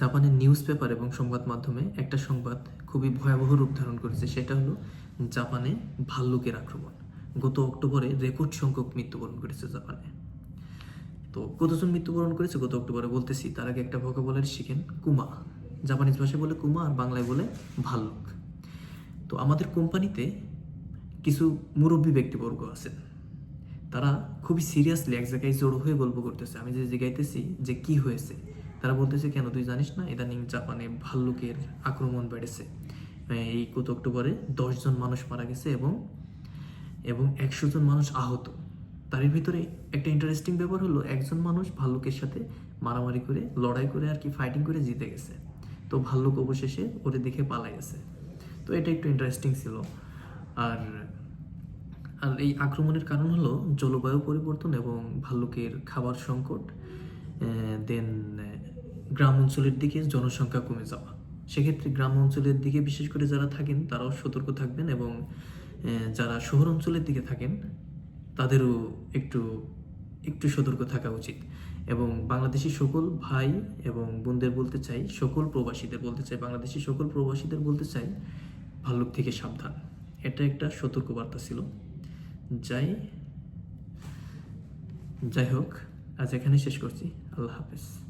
জাপানের news paper এবং সংবাদ মাধ্যমে একটা সংবাদ খুবই ভয়াবহ রূপ ধারণ করেছে, সেটা হলো জাপানে ভাল্লুকের আক্রমণ। গত অক্টোবরে রেকর্ড সংখ্যক মৃত্যুবরণ করেছে জাপানে। তো কতজন মৃত্যুবরণ করেছে গত অক্টোবরে বলতেছি, তার আগে একটা ভোকাবুলারি শিখেন, কুমা। জাপানিজ ভাষায় বলে কুমা, আর বাংলায় বলে ভাল্লুক। তো আমাদের কোম্পানিতে কিছু মুরব্বী ব্যক্তিবর্গ আছেন। তারা খুবই সিরিয়াসলি এক জায়গায় জড়ো হয়ে গল্প করতেছে। আমি যে জিজ্ঞাইতেছি যে কি হয়েছে তারা বলতেছে, কেন তুই জানিস না? ইদানিং জাপানে ভাল্লুকের আক্রমণ বেড়েছে। এই গত অক্টোবরে দশজন মানুষ মারা গেছে এবং এবং একশো জন মানুষ আহত। তার ভিতরে একটা ইন্টারেস্টিং ব্যাপার হলো, একজন মানুষ ভাল্লুকের সাথে মারামারি করে, লড়াই করে আর কি ফাইটিং করে জিতে গেছে। তো ভাল্লুক অবশেষে ওরে দেখে পালাই গেছে। তো এটা একটু ইন্টারেস্টিং ছিল। আর আর এই আক্রমণের কারণ হলো জলবায়ু পরিবর্তন এবং ভাল্লুকের খাবার সংকট। দেন গ্রাম অঞ্চলের দিকে জনসংখ্যা কমে যাওয়া। সেক্ষেত্রে গ্রাম অঞ্চলের দিকে বিশেষ করে যারা থাকেন, তারাও সতর্ক থাকবেন এবং যারা শহর অঞ্চলের দিকে থাকেন, তাদেরও একটু একটু সতর্ক থাকা উচিত। এবং বাংলাদেশি সকল ভাই এবং বোনদের বলতে চাই, সকল প্রবাসীদের বলতে চাই, বাংলাদেশি সকল প্রবাসীদের বলতে চাই, ভাল্লুক থেকে সাবধান। এটা একটা সতর্কবার্তা ছিল। যাই যাই হোক, আজ এখানে শেষ করছি। আল্লাহ হাফেজ।